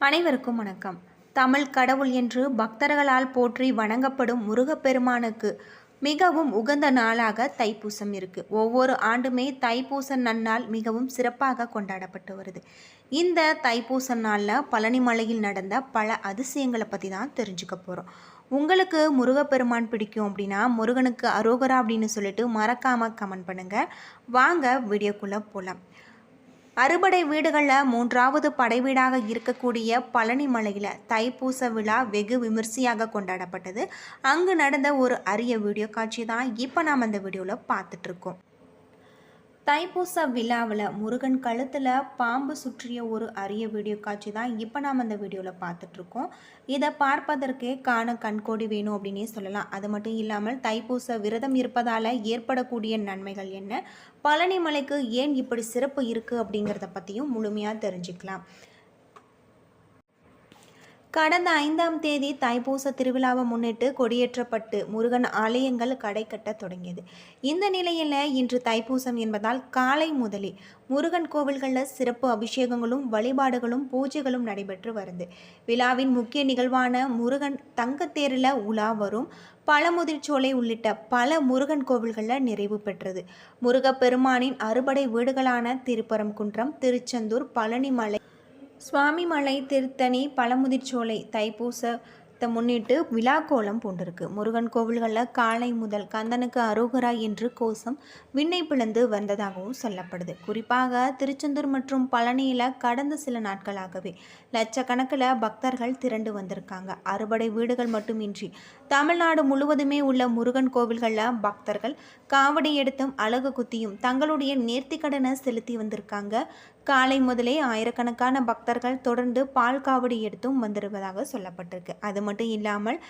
அனைவருக்கும் வணக்கம். தமிழ் கடவுள் என்று பக்தர்களால் போற்றி வணங்கப்படும் முருகப்பெருமானுக்கு மிகவும் உகந்த நாளாக தைப்பூசம் இருக்கு. ஒவ்வொரு ஆண்டுமே தைப்பூச நன்னாள் மிகவும் சிறப்பாக கொண்டாடப்பட்டு வருது. இந்த தைப்பூச நாளில் பழனி மலையில் நடந்த பல அதிசயங்களை பற்றி தான் தெரிஞ்சுக்க போகிறோம் உங்களுக்கு முருகப்பெருமான் பிடிக்கும் அப்படின்னா முருகனுக்கு அரோகரா அப்படின்னு சொல்லிட்டு மறக்காமல் கமெண்ட் பண்ணுங்கள் வாங்க வீடியோக்குள்ளே போகலாம் அறுபடை வீடுகளில் மூன்றாவது படைவீடாக இருக்கக்கூடிய பழனி மலையில் தைப்பூச விழா வெகு விமர்சையாக கொண்டாடப்பட்டது. அங்கு நடந்த ஒரு அரிய வீடியோ காட்சி தான் இப்போ நாம் அந்த வீடியோவில் பார்த்துட்ருக்கோம் தைப்பூச விழாவில் முருகன் கழுத்தில் பாம்பு சுற்றிய ஒரு அரிய வீடியோ காட்சி தான் இப்போ நாம் அந்த வீடியோவில் பார்த்துட்ருக்கோம். இதை பார்ப்பதற்கே காண கண்கோடி வேணும் அப்படின்னே சொல்லலாம். அது மட்டும் இல்லாமல் தைப்பூச விரதம் இருப்பதால் ஏற்படக்கூடிய நன்மைகள் என்ன? பழனிமலைக்கு ஏன் இப்படி சிறப்பு இருக்குது அப்படிங்கிறத பற்றியும் முழுமையாக தெரிஞ்சுக்கலாம். கடந்த ஐந்தாம் தேதி தைப்பூச திருவிழாவை முன்னிட்டு கொடியேற்றப்பட்டு முருகன் ஆலயங்கள் கடை கட்ட தொடங்கியது. இந்த நிலையில் இன்று தைப்பூசம் என்பதால் காலை முதலே முருகன் கோவில்களில் சிறப்பு அபிஷேகங்களும் வழிபாடுகளும் பூஜைகளும் நடைபெற்று வருது. விழாவின் முக்கிய நிகழ்வான முருகன் தங்கத்தேரில் உலா வரும். பழமுதிர்ச்சோலை உள்ளிட்ட பல முருகன் கோவில்களில் நிறைவு பெற்றது. முருகப்பெருமானின் அறுபடை வீடுகளான திருப்பரங்குன்றம் திருச்செந்தூர் பழனிமலை சுவாமிமலை திருத்தணி பழமுதிர்ச்சோலை தைப்பூச தைப்பூசத்தை முன்னிட்டு விழாக்கோலம் பூண்டிருக்கு. முருகன் கோவில்களில் காலை முதல் கந்தனுக்கு அரோகரா என்று கோஷம் விண்ணை பிளந்து வந்ததாகவும் சொல்லப்படுது. குறிப்பாக திருச்செந்தூர் மற்றும் பழனியில் கடந்த சில நாட்களாகவே லட்சக்கணக்கில் பக்தர்கள் திரண்டு வந்திருக்காங்க. அறுபடை வீடுகள் மட்டுமின்றி தமிழ்நாடு முழுவதுமே உள்ள முருகன் கோவில்களில் பக்தர்கள் காவடி எடுத்தும் அழகு குத்தியும் தங்களுடைய நேர்த்திக்கடனை செலுத்தி வந்திருக்காங்க. காலை முதலே ஆயிரக்கணக்கான பக்தர்கள் தொடர்ந்து பால் காவடி எடுத்தும் வந்திருப்பதாக சொல்லப்பட்டிருக்கு. அது மட்டும் இல்லாமல்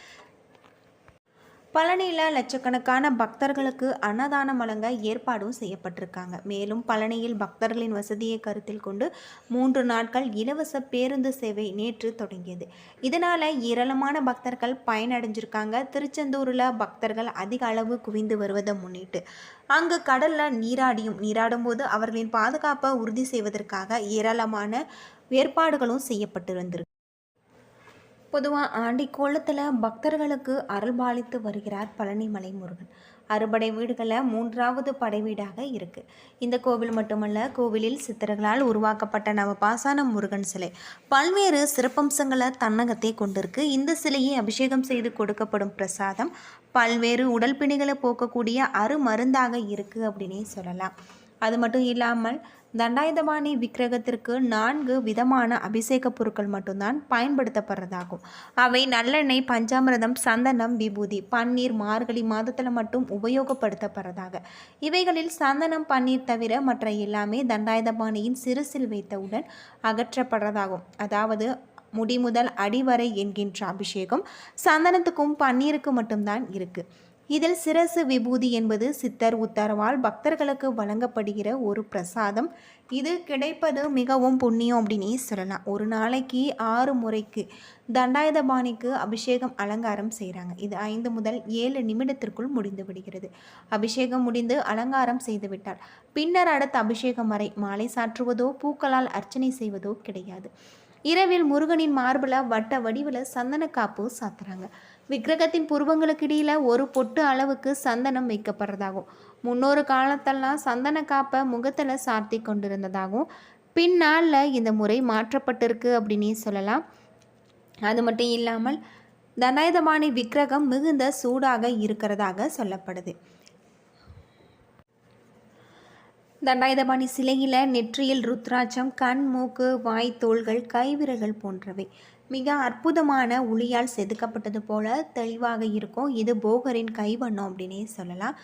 பழனியில் லட்சக்கணக்கான பக்தர்களுக்கு அன்னதானம் வழங்க ஏற்பாடும் செய்யப்பட்டிருக்காங்க. மேலும் பழனியில் பக்தர்களின் வசதியை கருத்தில் கொண்டு மூன்று நாட்கள் இலவச பேருந்து சேவை நேற்று தொடங்கியது. இதனால் ஏராளமான பக்தர்கள் பயனடைஞ்சிருக்காங்க. திருச்செந்தூரில் பக்தர்கள் அதிக அளவு குவிந்து வருவதை முன்னிட்டு அங்கு கடலில் நீராடியும் நீராடும் போது அவர்களின் பாதுகாப்பை உறுதி செய்வதற்காக ஏராளமான ஏற்பாடுகளும் செய்யப்பட்டு வந்திருக்கு பொதுவாக ஆண்டி கோலத்தில் பக்தர்களுக்கு அருள்பாலித்து வருகிறார் பழனிமலை முருகன். அறுபடை வீடுகளில் மூன்றாவது படை வீடாக இருக்குது இந்த கோவில் மட்டுமல்ல கோவிலில் சித்தர்களால் உருவாக்கப்பட்ட நவபாசான முருகன் சிலை. பல்வேறு சிறப்பம்சங்களை தன்னகத்தை கொண்டிருக்கு. இந்த சிலையை அபிஷேகம் செய்து கொடுக்கப்படும் பிரசாதம் பல்வேறு உடல் பிணிகளை போக்கக்கூடிய அருமருந்தாக இருக்குது அப்படின்னே சொல்லலாம். அது மட்டும் இல்லாமல் தண்டாயுதபாணி விக்கிரகத்திற்கு நான்கு விதமான அபிஷேக பொருட்கள் மட்டும்தான் பயன்படுத்தப்படுறதாகும். அவை நல்லெண்ணெய் பஞ்சாமிரதம் சந்தனம் விபூதி பன்னீர் மார்கழி மாதத்தில் மட்டும் உபயோகப்படுத்தப்படுறதாக. இவைகளில் சந்தனம் பன்னீர் தவிர மற்ற எல்லாமே தண்டாயுதபாணியின் சிறுசில் வைத்தவுடன் அகற்றப்படுறதாகும். அதாவது முடி முதல் அடிவரை என்கின்ற அபிஷேகம் சந்தனத்துக்கும் பன்னீருக்கு மட்டும்தான் இருக்குது இதில் சிரசு விபூதி என்பது சித்தர் உத்தரவால் பக்தர்களுக்கு வழங்கப்படுகிற ஒரு பிரசாதம். இது கிடைப்பது மிகவும் புண்ணியம் அப்படின்னே சொல்லலாம். ஒரு நாளைக்கு ஆறு முறைக்கு தண்டாயுதபாணிக்கு அபிஷேகம் அலங்காரம் செய்கிறாங்க இது ஐந்து முதல் ஏழு நிமிடத்திற்குள் முடிந்து விடுகிறது. அபிஷேகம் முடிந்து அலங்காரம் செய்துவிட்டால் பின்னர் அடுத்த அபிஷேகம் வரை மாலை சாற்றுவதோ பூக்களால் அர்ச்சனை செய்வதோ கிடையாது. இரவில் முருகனின் மார்பில் வட்ட வடிவில் சந்தன காப்பு சாத்துறாங்க. விக்கிரகத்தின் புருவங்களுக்கிடையில் ஒரு பொட்டு அளவுக்கு சந்தனம் வைக்கப்படுறதாகும். முன்னொரு காலத்தெல்லாம் சந்தன காப்பை முகத்தில் சார்த்தி கொண்டிருந்ததாகவும் பின்னால் இந்த முறை மாற்றப்பட்டிருக்கு அப்படின்னே சொல்லலாம். அது மட்டும் இல்லாமல் தண்டாயுதபாணி விக்கிரகம் மிகுந்த சூடாக இருக்கிறதாக சொல்லப்படுது. தண்டாயுதபாணி சிலையில் நெற்றியில் ருத்ராட்சம் கண் மூக்கு வாய் தோள்கள் கைவிரல்கள் போன்றவை. மிக அற்புதமான ஒளியால் செதுக்கப்பட்டது போல தெளிவாக இருக்கும். இது போகரின் கைவண்ணம் அப்படின்னே சொல்லலாம்.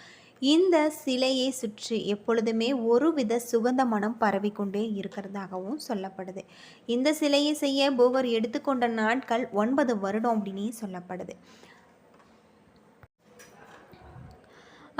இந்த சிலையை சுற்றி எப்பொழுதுமே ஒரு வித சுகந்த மனம் பரவிக்கொண்டே இருக்கிறதாகவும் சொல்லப்படுது. இந்த சிலையை செய்ய போகர் எடுத்துக்கொண்ட நாட்கள் ஒன்பது வருடம் அப்படின்னே சொல்லப்படுது.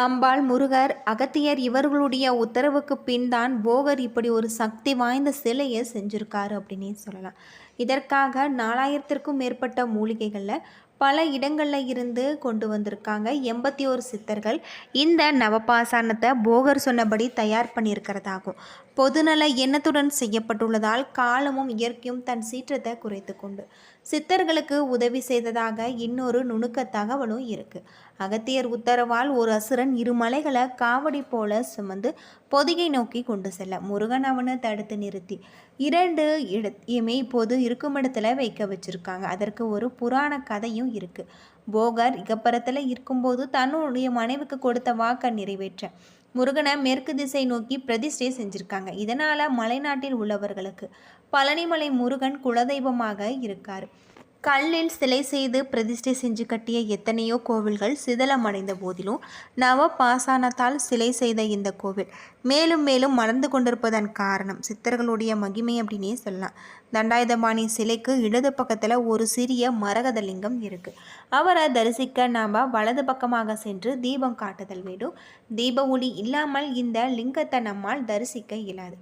அம்பாள் முருகர் அகத்தியர் இவர்களுடைய உத்தரவுக்கு பின் தான் போகர் இப்படி ஒரு சக்தி வாய்ந்த சிலையை செஞ்சுருக்காரு அப்படின்னே சொல்லலாம். இதற்காக நாலாயிரத்திற்கும் மேற்பட்ட மூலிகைகளில் பல இடங்களில் இருந்து கொண்டு வந்திருக்காங்க எண்பத்தி ஒரு சித்தர்கள். இந்த நவபாசானத்தை போகர் சொன்னபடி தயார் பண்ணியிருக்கிறதாகும். பொதுநல எண்ணத்துடன் செய்யப்பட்டுள்ளதால் காலமும் இயற்கையும் தன் சீற்றத்தை குறைத்து கொண்டு. சித்தர்களுக்கு உதவி செய்ததாக இன்னொரு நுணுக்க தகவலும் இருக்கு. அகத்தியர் உத்தரவால் ஒரு அசுரன் இரு மலைகளை காவடி போல சுமந்து பொதிகை நோக்கி கொண்டு செல்ல முருகன் அவனை தடுத்து நிறுத்தி. இரண்டு இடத்தையுமே இப்போது இருக்கும் இடத்துல வைக்க வச்சிருக்காங்க. அதற்கு ஒரு புராண கதையும் இருக்கு. போகர் இகப்பரத்தில் இருக்கும்போது தன்னுடைய மனைவிக்கு கொடுத்த வாக்கை நிறைவேற்ற முருகனை மேற்கு திசை நோக்கி பிரதிஷ்டை செஞ்சுருக்காங்க. இதனால் மலைநாட்டில் உள்ளவர்களுக்கு பழனிமலை முருகன் குலதெய்வமாக இருக்கார். கல்லில் சிலை செய்து பிரதிஷ்டை செஞ்சு கட்டிய எத்தனையோ கோவில்கள் சிதலமடைந்த போதிலும் நவ பாசானத்தால் சிலை செய்த இந்த கோவில் மேலும் மேலும் மறந்து கொண்டிருப்பதன் காரணம் சித்தர்களுடைய மகிமை அப்படின்னே சொல்லலாம். தண்டாயுதபாணி சிலைக்கு இடது பக்கத்தில் ஒரு சிறிய மரகத லிங்கம் இருக்குது அவரை தரிசிக்க நாம் வலது பக்கமாக சென்று தீபம் காட்டுதல் வேண்டும். தீப ஒளி இல்லாமல் இந்த லிங்கத்தை நம்மால் தரிசிக்க இயலாது.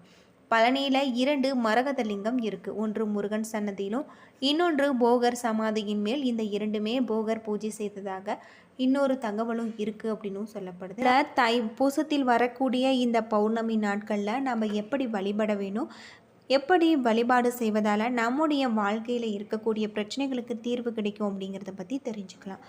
பழனியில் இரண்டு மரகதலிங்கம் இருக்குது ஒன்று முருகன் சன்னதியிலும் இன்னொன்று போகர் சமாதியின் மேல். இந்த இரண்டுமே போகர் பூஜை செய்ததாக இன்னொரு தகவலும் இருக்குது அப்படின்னும் சொல்லப்படுது. தை பூசத்தில் வரக்கூடிய இந்த பௌர்ணமி நாட்களில் நம்ம எப்படி வழிபட வேணும்? எப்படி வழிபாடு செய்வதால் நம்முடைய வாழ்க்கையில் இருக்கக்கூடிய பிரச்சனைகளுக்கு தீர்வு கிடைக்கும் அப்படிங்கிறத பற்றி தெரிஞ்சுக்கலாம்.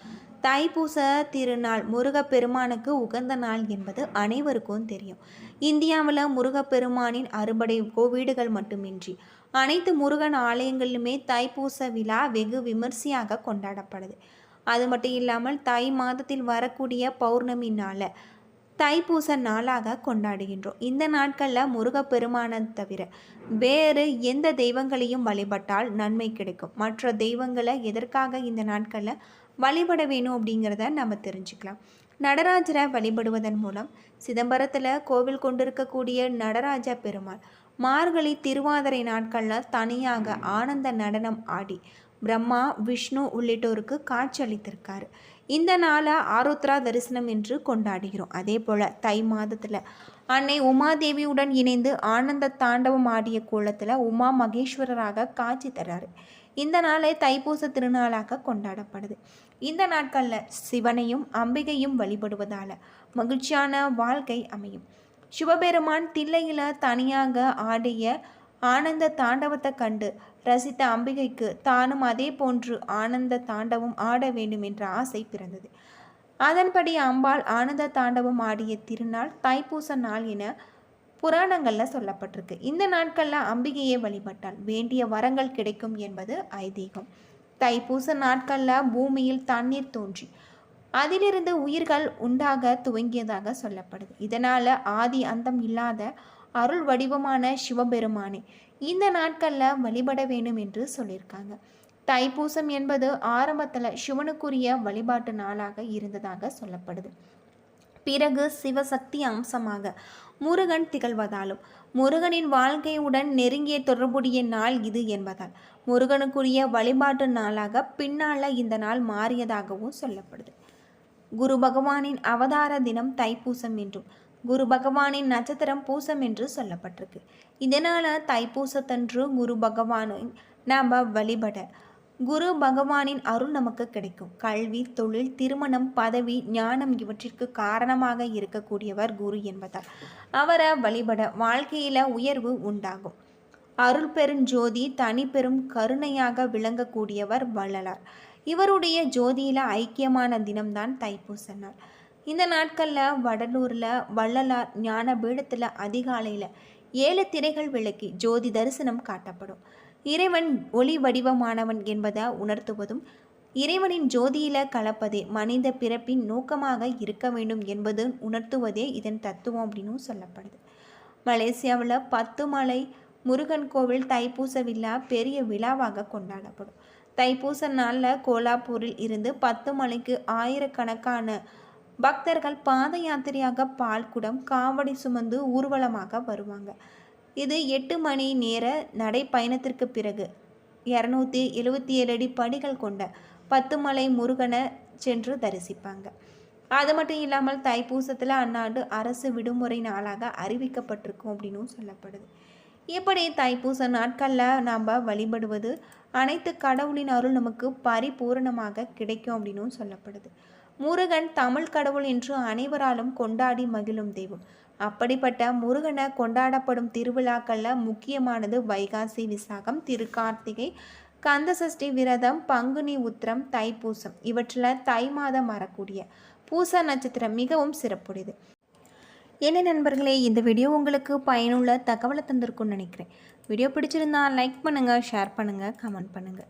தைப்பூச திருநாள் முருகப்பெருமானுக்கு உகந்த நாள் என்பது அனைவருக்கும் தெரியும். இந்தியாவில் முருகப்பெருமானின் அறுபடை கோவீடுகள் மட்டுமின்றி அனைத்து முருகன் ஆலயங்களிலுமே தைப்பூச விழா வெகு விமர்சையாக கொண்டாடப்படுது. அது மட்டும் இல்லாமல் தை மாதத்தில் வரக்கூடிய பௌர்ணமி நாளை தைப்பூச நாளாக கொண்டாடுகின்றோம். இந்த நாட்களில் முருகப்பெருமானை தவிர வேறு எந்த தெய்வங்களையும் வழிபட்டால் நன்மை கிடைக்கும். மற்ற தெய்வங்களை எதற்காக இந்த நாட்களில் வழிபட வேணும் அப்படிங்கிறத நம்ம தெரிஞ்சுக்கலாம். நடராஜரை வழிபடுவதன் மூலம் சிதம்பரத்தில் கோவில் கொண்டிருக்கக்கூடிய நடராஜ பெருமாள் மார்கழி திருவாதிரை நாட்களில் தனியாக ஆனந்த நடனம் ஆடி பிரம்மா விஷ்ணு உள்ளிட்டோருக்கு காட்சியளித்திருக்காரு இந்த நாளை ஆருத்ரா தரிசனம் என்று கொண்டாடுகிறோம். அதே போல் தை மாதத்தில் அன்னை உமாதேவியுடன் இணைந்து ஆனந்த தாண்டவம் ஆடிய கோலத்தில் உமா மகேஸ்வரராக காட்சி தர்றாரு இந்த நாளை தைப்பூச திருநாளாக கொண்டாடப்படுது. இந்த நாட்களில் சிவனையும் அம்பிகையும் வழிபடுவதால் மகிழ்ச்சியான வாழ்க்கை அமையும். சிவபெருமான் தில்லையில் தனியாக ஆடிய ஆனந்த தாண்டவத்தை கண்டு ரசித்த அம்பிகைக்கு தானும் அதே போன்று ஆனந்த தாண்டவம் ஆட வேண்டும் என்ற ஆசை பிறந்தது. அதன்படி அம்பாள் ஆனந்த தாண்டவம் ஆடிய திருநாள் தைப்பூச நாள் என புராணங்களில் சொல்லப்பட்டிருக்கு. இந்த நாட்களில் அம்பிகையை வழிபட்டால் வேண்டிய வரங்கள் கிடைக்கும் என்பது ஐதீகம். தைப்பூச நாட்களில் பூமியில் தண்ணீர் தோன்றி அதிலிருந்து உயிர்கள் உண்டாக துவங்கியதாக சொல்லப்படுது. இதனால் ஆதி அந்தம் இல்லாத அருள் வடிவமான சிவபெருமானே இந்த நாட்களில் வழிபட வேண்டும் என்று சொல்லியிருக்காங்க. தைப்பூசம் என்பது ஆரம்பத்தில் சிவனுக்குரிய வழிபாட்டு நாளாக இருந்ததாக சொல்லப்படுது. பிறகு சிவசக்தி அம்சமாக முருகன் திகழ்வதாலும் முருகனின் வாழ்க்கையுடன் நெருங்கிய தொடர்புடைய நாள் இது என்பதால் முருகனுக்குரிய வழிபாட்டு நாளாக பின்னால் இந்த நாள் மாறியதாகவும் சொல்லப்படுது. குரு பகவானின் அவதார தினம் தைப்பூசம் என்றும் குரு பகவானின் நட்சத்திரம் பூசம் என்று சொல்லப்பட்டிருக்கு. இதனால் தைப்பூசத்தன்று குரு பகவானை நாம் வழிபட குரு பகவானின் அருள் நமக்கு கிடைக்கும். கல்வி தொழில் திருமணம் பதவி ஞானம் இவற்றிற்கு காரணமாக இருக்கக்கூடியவர் குரு என்பதால் அவரை வழிபட வாழ்க்கையில் உயர்வு உண்டாகும். அருள் பெருஞ்சோதி தனி பெரும் கருணையாக விளங்கக்கூடியவர் வள்ளலார். இவருடைய ஜோதியில ஐக்கியமான தினம்தான் தைப்பூச நாள். இந்த நாட்களில் வடலூரில் வள்ளலார் ஞான பீடத்தில் அதிகாலையில் ஏழு திரைகள் விளக்கி ஜோதி தரிசனம் காட்டப்படும். இறைவன் ஒளி வடிவமானவன் என்பதை உணர்த்துவதும் இறைவனின் ஜோதியில கலப்பதே மனித பிறப்பின் நோக்கமாக இருக்க வேண்டும் என்பது உணர்த்துவதே இதன் தத்துவம் அப்படின்னு சொல்லப்படுது. மலேசியாவில் பத்து மலை முருகன் கோவில் தைப்பூச விழா பெரிய விழாவாக கொண்டாடப்படும். தைப்பூச நாளில் கோலாப்பூரில் இருந்து பத்து மலைக்கு ஆயிரக்கணக்கான பக்தர்கள் பாத யாத்திரையாக பால்குடம் காவடி சுமந்து ஊர்வலமாக வருவாங்க. இது எட்டு மணி நேர நடைப்பயணத்திற்கு பிறகு இரநூத்தி எழுபத்தி ஏழு அடி படிகள் கொண்ட பத்து மலை முருகனை சென்று தரிசிப்பாங்க. அது மட்டும் இல்லாமல் தைப்பூசத்தில் அந்நாடு அரசு விடுமுறை நாளாக அறிவிக்கப்பட்டிருக்கும் அப்படின்னும் சொல்லப்படுது. இப்படி தைப்பூச நாட்களில் நாம் வழிபடுவது அனைத்து கடவுளின் அருள் நமக்கு பரிபூரணமாக கிடைக்கும் அப்படின்னும் சொல்லப்படுது. முருகன் தமிழ் கடவுள் என்று அனைவராலும் கொண்டாடி மகிழும் தெய்வம். அப்படிப்பட்ட முருகனை கொண்டாடப்படும் திருவிழாக்களில் முக்கியமானது வைகாசி விசாகம் திருக்கார்த்திகை கந்தசஷ்டி விரதம் பங்குனி உத்திரம் தைப்பூசம். இவற்றில் தை மாதம் வரக்கூடிய பூச நட்சத்திரம் மிகவும் சிறப்புடையது. என்ன நண்பர்களே இந்த வீடியோ உங்களுக்கு பயனுள்ள தகவலை தந்திருக்கும்னு நினைக்கிறேன். வீடியோ பிடிச்சிருந்தா லைக் பண்ணுங்கள் ஷேர் பண்ணுங்கள் கமெண்ட் பண்ணுங்கள்